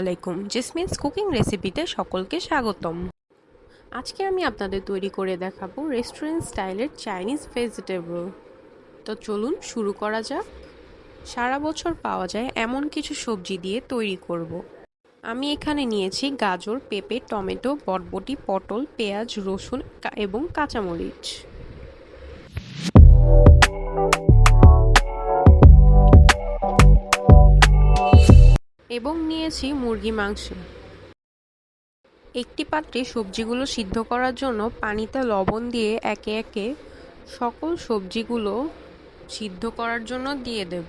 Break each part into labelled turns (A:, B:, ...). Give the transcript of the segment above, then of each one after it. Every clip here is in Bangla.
A: আলাইকুম। জেসমিনস কুকিং রেসিপিতে সকলকে স্বাগতম। আজকে আমি আপনাদের তৈরি করে দেখাবো রেস্টুরেন্ট স্টাইলের চাইনিজ ভেজিটেবল। তো চলুন শুরু করা যাক। সারা বছর পাওয়া যায় এমন কিছু সবজি দিয়ে তৈরি করব। আমি এখানে নিয়েছি গাজর, পেঁপে, টমেটো, বটবটি, পটল, পেঁয়াজ, রসুন এবং কাঁচামরিচ। এবং নিয়েছি মুরগি, মাংস। একটি পাত্রে সবজিগুলো সিদ্ধ করার জন্য পানিতে লবণ দিয়ে একে একে সকল সবজিগুলো সিদ্ধ করার জন্য দিয়ে দেব।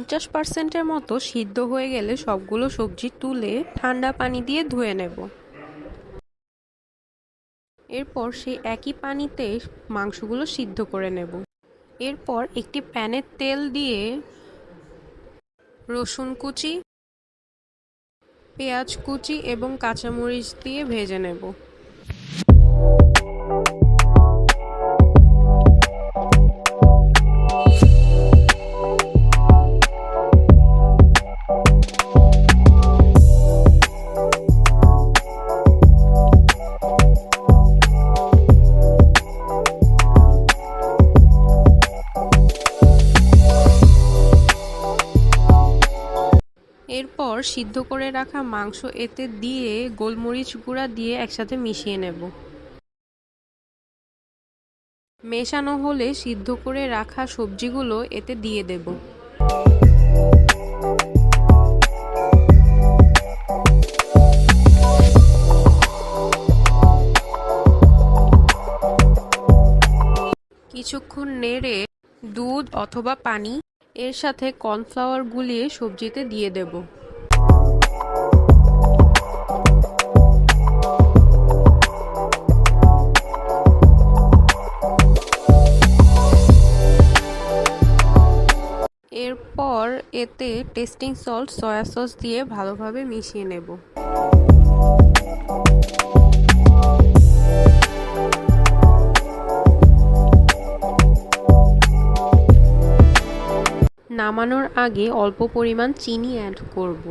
A: পঞ্চাশ পার্সেন্টের মতো সিদ্ধ হয়ে গেলে সবগুলো সবজি তুলে ঠান্ডা পানি দিয়ে ধুয়ে নেব। এরপর সেই একই পানিতে মাংসগুলো সিদ্ধ করে নেব। এরপর একটি প্যানে তেল দিয়ে রসুন কুচি, পেঁয়াজ কুচি এবং কাঁচামরিচ দিয়ে ভেজে নেব। সিদ্ধ করে রাখা মাংস এতে দিয়ে গোলমরিচ গুঁড়া দিয়ে একসাথে মিশিয়ে নেব। মেশানো হলে সিদ্ধ করে রাখা সবজিগুলো এতে দিয়ে দেব। কিছুক্ষণ নেড়ে দুধ অথবা পানি এর সাথে কর্নফ্লাওয়ার গুলিয়ে সবজিতে দিয়ে দেব। এতে টেস্টিং সল্ট, সয়া সস দিয়ে ভালোভাবে মিশিয়ে নেব। নামানোর আগে অল্প পরিমাণ চিনি অ্যাড করব।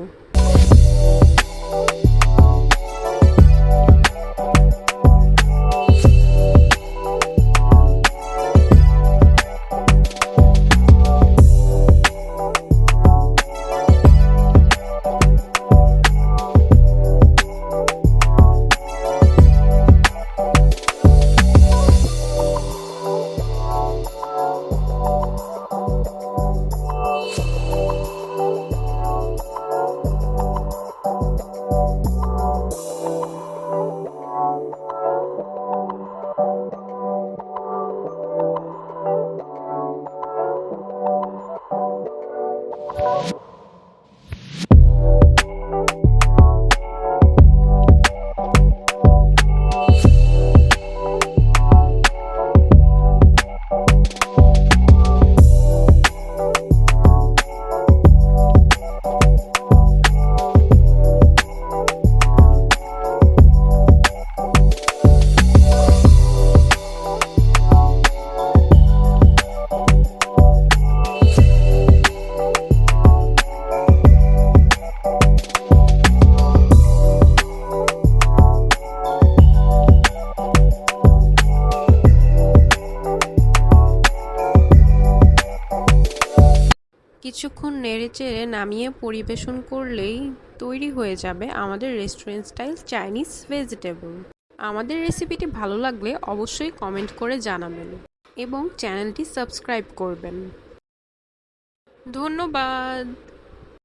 A: কিছুক্ষণ নেড়েচেড়ে নামিয়ে পরিবেশন করলেই তৈরি হয়ে যাবে আমাদের রেস্টুরেন্ট স্টাইল চাইনিজ ভেজিটেবল আমাদের রেসিপিটি ভালো লাগলে অবশ্যই কমেন্ট করে জানাবেন এবং চ্যানেলটি সাবস্ক্রাইব করবেন। ধন্যবাদ।